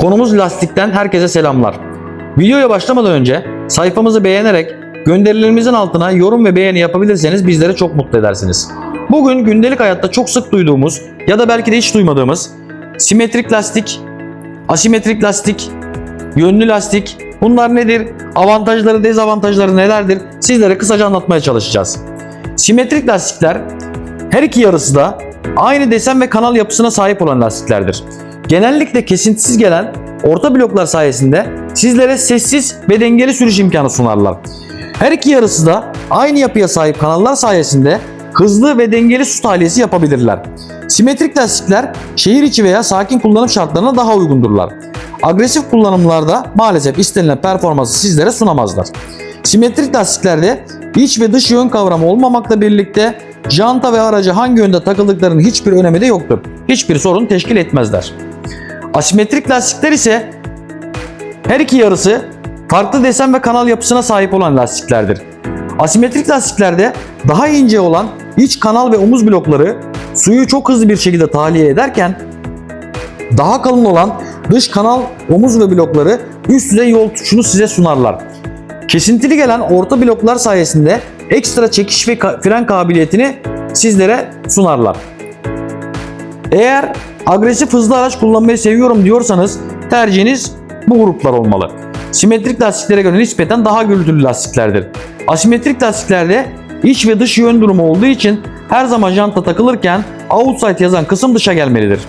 Konumuz lastikten herkese selamlar. Videoya başlamadan önce sayfamızı beğenerek gönderilerimizin altına yorum ve beğeni yapabilirseniz bizleri çok mutlu edersiniz. Bugün gündelik hayatta çok sık duyduğumuz ya da belki de hiç duymadığımız simetrik lastik, asimetrik lastik, yönlü lastik bunlar nedir? Avantajları, dezavantajları nelerdir? Sizlere kısaca anlatmaya çalışacağız. Simetrik lastikler her iki yarısı da aynı desen ve kanal yapısına sahip olan lastiklerdir. Genellikle kesintisiz gelen orta bloklar sayesinde sizlere sessiz ve dengeli sürüş imkanı sunarlar. Her iki yarısı da aynı yapıya sahip kanallar sayesinde hızlı ve dengeli su tahliyesi yapabilirler. Simetrik lastikler şehir içi veya sakin kullanım şartlarına daha uygundurlar. Agresif kullanımlarda maalesef istenilen performansı sizlere sunamazlar. Simetrik lastiklerde iç ve dış yön kavramı olmamakla birlikte janta ve araca hangi yönde takıldıklarının hiçbir önemi de yoktur. Hiçbir sorun teşkil etmezler. Asimetrik lastikler ise her iki yarısı farklı desen ve kanal yapısına sahip olan lastiklerdir. Asimetrik lastiklerde daha ince olan iç kanal ve omuz blokları suyu çok hızlı bir şekilde tahliye ederken daha kalın olan dış kanal, omuz ve blokları üst düzey yol tutuşunu size sunarlar. Kesintili gelen orta bloklar sayesinde ekstra çekiş ve fren kabiliyetini sizlere sunarlar. Eğer agresif hızlı araç kullanmayı seviyorum diyorsanız tercihiniz bu gruplar olmalı. Simetrik lastiklere göre nispeten daha gürültülü lastiklerdir. Asimetrik lastiklerde iç ve dış yön durumu olduğu için her zaman janta takılırken outside yazan kısım dışa gelmelidir.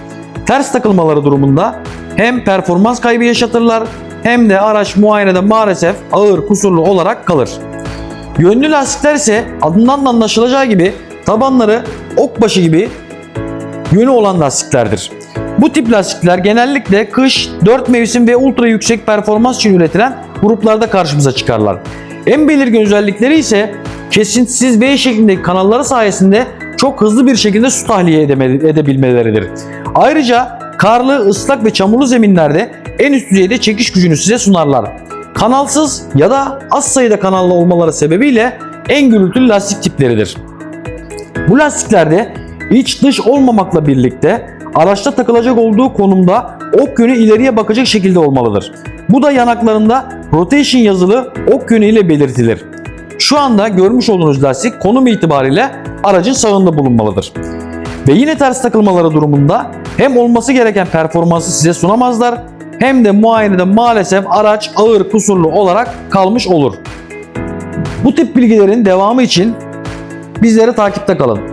Ters takılmaları durumunda hem performans kaybı yaşatırlar hem de araç muayenede maalesef ağır kusurlu olarak kalır. Yönlü lastikler ise adından da anlaşılacağı gibi tabanları okbaşı gibi yönü olan lastiklerdir. Bu tip lastikler genellikle kış, 4 mevsim ve ultra yüksek performans için üretilen gruplarda karşımıza çıkarlar. En belirgin özellikleri ise kesintisiz V şeklindeki kanalları sayesinde çok hızlı bir şekilde su tahliye edebilmeleridir. Ayrıca karlı, ıslak ve çamurlu zeminlerde en üst düzeyde çekiş gücünü size sunarlar. Kanalsız ya da az sayıda kanallı olmaları sebebiyle en gürültülü lastik tipleridir. Bu lastiklerde iç dış olmamakla birlikte araçta takılacak olduğu konumda ok yönü ileriye bakacak şekilde olmalıdır. Bu da yanaklarında rotation yazılı ok yönü ile belirtilir. Şu anda görmüş olduğunuz lastik konum itibariyle aracın sağında bulunmalıdır. Ve yine ters takılmaları durumunda hem olması gereken performansı size sunamazlar hem de muayenede maalesef araç ağır kusurlu olarak kalmış olur. Bu tip bilgilerin devamı için bizleri takipte kalın.